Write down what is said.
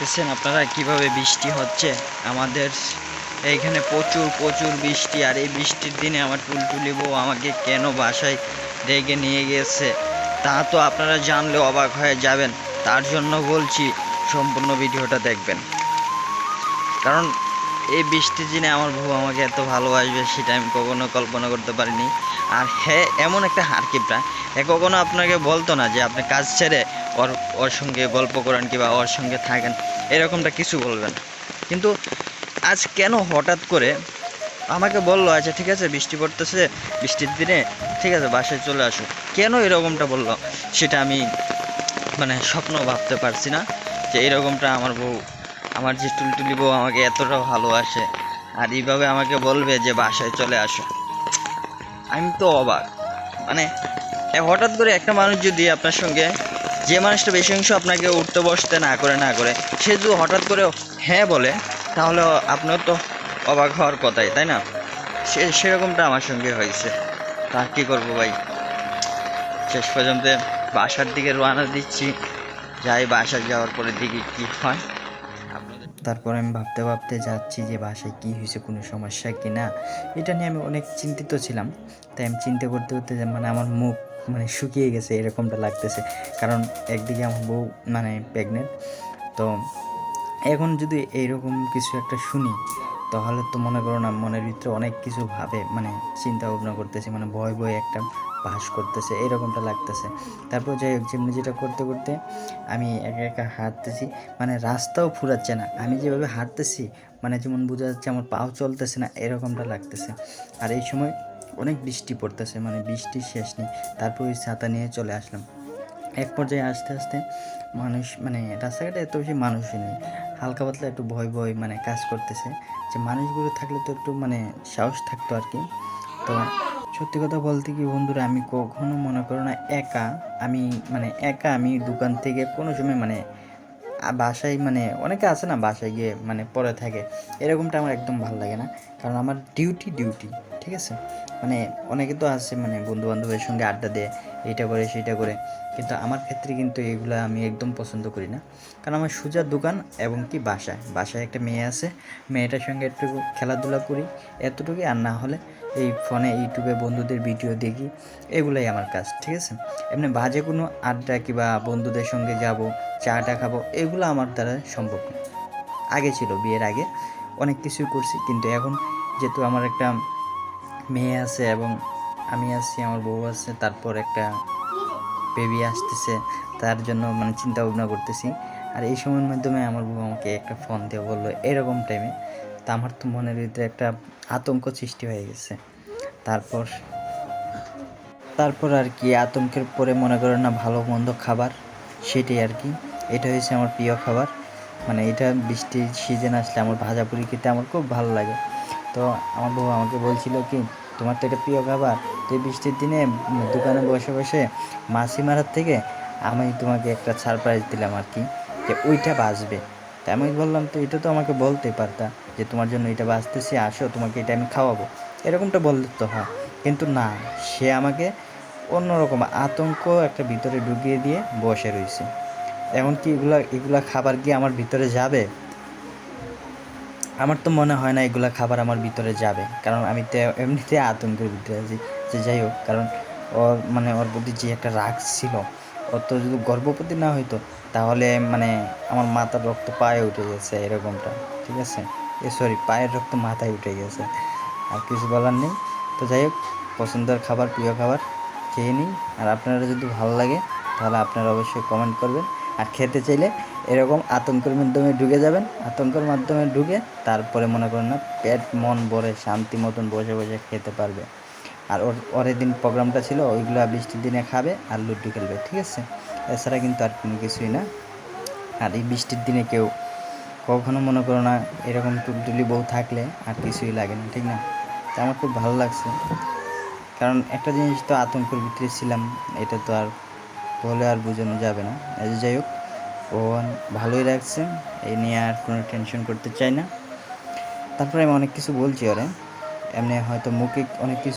দেখতেছেন আপনারা কীভাবে বৃষ্টি হচ্ছে? আমাদের এইখানে প্রচুর প্রচুর বৃষ্টি, আর এই বৃষ্টির দিনে আমার টুলটুলি বউ আমাকে কেন বাসায় রেগে নিয়ে গেছে? তা তো আপনারা জানলে অবাক হয়ে যাবেন। তার জন্য বলছি, সম্পূর্ণ ভিডিওটা দেখবেন। কারণ এই বৃষ্টির দিনে আমার বউ আমাকে এত ভালোবাসবে, সেটা আমি কখনো কল্পনা করতে পারিনি। আর হ্যাঁ এমন একটা হারকিপটা হ্যাঁ কখনো আপনাকে বলতো না যে আপনি কাজ ছেড়ে ওর ওর সঙ্গে গল্প করেন কিংবা ওর সঙ্গে থাকেন, এরকমটা কিছু বলবেন। কিন্তু আজ কেন হঠাৎ করে আমাকে বলল আচ্ছা ঠিক আছে, বৃষ্টি পড়তেছে, বৃষ্টির দিনে, ঠিক আছে, বাসায় চলে আসো। কেন এরকমটা বলল, সেটা আমি মানে স্বপ্ন ভাবতে পারছি না যে এরকমটা আমার বউ, আমার যে টুলটুলি বউ আমাকে এতটা ভালোবাসে আর এইভাবে আমাকে বলবে যে বাসায় চলে আসো। আমি তো অবাক। মানে হঠাৎ করে একটা মানুষ যদি আপনার সঙ্গে যে মানুষটা বেশি অংশ আপনাকে উঠতে বসতে না করে না করে, সে যদি হঠাৎ করে হ্যাঁ বলে, তাহলে আপনার তো অবাক হওয়ার কথাই, তাই না? সে, সেরকমটা আমার সঙ্গে হয়েছে। তা কী করব ভাই? শেষ পর্যন্ত বাসার দিকে রওনা দিচ্ছি। যাই বাসায় যাওয়ার পরে দিকে কি হয়। তারপর আমি ভাবতে ভাবতে যাচ্ছি যে বাসায় কি হয়েছে, কোনো সমস্যা কি না? এটা নিয়ে আমি অনেক চিন্তিত ছিলাম। তাই আমি চিন্তা করতে করতে মানে আমার মুখ মানে শুকিয়ে গেছে, এরকমটা লাগতেছে। কারণ একদিকে আমার বউ মানে প্রেগনেন্ট তো এখন যদি এইরকম কিছু একটা শুনি, তাহলে তো মনে করো না, মনের ভিতরে অনেক কিছু ভাবে মানে চিন্তা ভাবনা করতেছে মানে ভয় ভয় একটা বাস করতেছে, এরকমটা লাগতেছে। তারপর যাই হোক, যেমনি যেটা করতে করতে আমি একা একা হাঁটতেছি মানে রাস্তাও ফুরাচ্ছে না। আমি যেভাবে হাঁটতেছি মানে যেমন বোঝা যাচ্ছে আমার পাও চলতেছে না, এরকমটা লাগতেছে। আর এই সময় অনেক বৃষ্টি পড়তেছে মানে বৃষ্টির শেষ নেই। তারপর ওই ছাতা নিয়ে চলে আসলাম। এক পর্যায়ে আস্তে আস্তে মানুষ মানে রাস্তাঘাটে এত বেশি মানুষই নেই। হালকা পাতলা একটু ভয় ভয় মানে কাজ করতেছে। যে মানুষগুলো থাকলে তো একটু মানে সাহস থাকতো আর কি। তো সত্যি কথা বলতে কি বন্ধুরা, আমি কখনো মনে করো না একা, আমি মানে একা আমি দোকান থেকে কোনো সময় মানে বাসায় মানে অনেকে আছে না বাসায় গিয়ে মানে পরে থাকে। এরকমটা আমার একদম ভালো লাগে না। কারণ আমার ডিউটি ডিউটি ঠিক আছে? মানে অনেকে তো আছে মানে বন্ধু বান্ধবের সঙ্গে আড্ডা দেয়, এইটা করে, সেইটা করে। কিন্তু আমার ক্ষেত্রে কিন্তু এগুলো আমি একদম পছন্দ করি না। কারণ আমার সোজা দোকান এবং কি বাসায়। বাসায় একটা মেয়ে আছে, মেয়েটার সঙ্গে একটু খেলাধুলা করি, এতটুকুই। আর না হলে এই ফোনে, ইউটিউবে বন্ধুদের ভিডিও দেখি, এগুলাই আমার কাজ, ঠিক আছে? এমনি বাজে কোনো আড্ডা কিংবা বন্ধুদের সঙ্গে যাব চাটা খাব, এগুলো আমার দ্বারা সম্ভব আগে ছিল, বিয়ের আগে অনেক কিছুই করছি, কিন্তু এখন যেহেতু আমার একটা মেয়ে আছে এবং আমি আছি, আমার বউ আছে, তারপর একটা বেবি আসতেছে, তার জন্য মানে চিন্তা ভাবনা করতেছি। আর এই সময়ের মাধ্যমে আমার বউ আমাকে একটা ফোন দিয়ে বলল, এরকম টাইমে তা আমার তো মনের ভিতরে একটা আতঙ্ক সৃষ্টি হয়ে গেছে। তারপর তারপর আর কি আতঙ্কের পরে মনে করেন না ভালো মন্দ খাবার, সেটাই আর কি। এটা হয়েছে আমার প্রিয় খাবার। মানে এটা বৃষ্টির সিজন আসলে আমার ভাজা পুরি খেতে আমার খুব ভালো লাগে। তো আমার বউ আমাকে বলছিল কি, তোমার তো এটা প্রিয় খাবার তো এই বৃষ্টির দিনে দোকানে বসে বসে মাছি মারার থেকে আমি তোমাকে একটা সারপ্রাইজ দিলাম আর কি, যে ওইটা বাঁচবে তা আমি বললাম, তো এটা তো আমাকে বলতে পারতা যে তোমার জন্য এটা বাঁচতেছি আসো তোমাকে এটা আমি খাওয়াবো। এরকমটা বললে তো হয়। কিন্তু না, সে আমাকে অন্যরকম আতঙ্ক একটা ভিতরে ঢুকিয়ে দিয়ে বসে রয়েছে এমনকি এগুলা এগুলা খাবার কি আমার ভিতরে যাবে? আমার তো মনে হয় না এগুলো খাবার আমার ভিতরে যাবে। কারণ আমি তো এমনিতে আতঙ্কের ভিতরে আছি। যে যাই হোক, কারণ ওর মানে ওর প্রতি যে একটা রাগ ছিল ওর তো যদি গর্ভবতী না হইতো, তাহলে মানে আমার মাথার রক্ত পায়ে উঠে গেছে এরকমটা, ঠিক আছে? এ সরি পায়ের রক্ত মাথায় উঠে গেছে। আর কিছু বলার নেই। তো যাই হোক, পছন্দের খাবার, প্রিয় খাবার খেয়ে নিই। আর আপনারা যদি ভালো লাগে, তাহলে আপনারা অবশ্যই কমেন্ট করবেন। আর খেতে চাইলে এরকম আতঙ্কের মাধ্যমে ঢুকে যাবেন। আতঙ্কের মাধ্যমে ঢুকে তারপরে মনে করেন না, পেট, মন ভরে শান্তি মতন বসে বসে খেতে পারবে। আর ওর, ওরের দিন প্রোগ্রামটা ছিল, ওইগুলো বৃষ্টির দিনে খাবে আর লুডু খেলবে, ঠিক আছে? এছাড়া কিন্তু আর কোনো কিছুই না। আর এই বৃষ্টির দিনে কেউ কখনো মনে করো না, এরকম টুলটুলি বউ থাকলে আর কিছুই লাগে না, ঠিক না? তা আমার খুব ভালো লাগছে। কারণ একটা জিনিস তো আতঙ্কের ভিতরে ছিলাম, এটা তো আর বলে আর বোঝানো যাবে না। যাই হোক ও ভালোই রাখছে এই নিয়ে আর কোনো টেনশন করতে চাই না। তারপরে আমি অনেক কিছু বলছি ওরে, এমনি হয়তো মুখে অনেক কিছু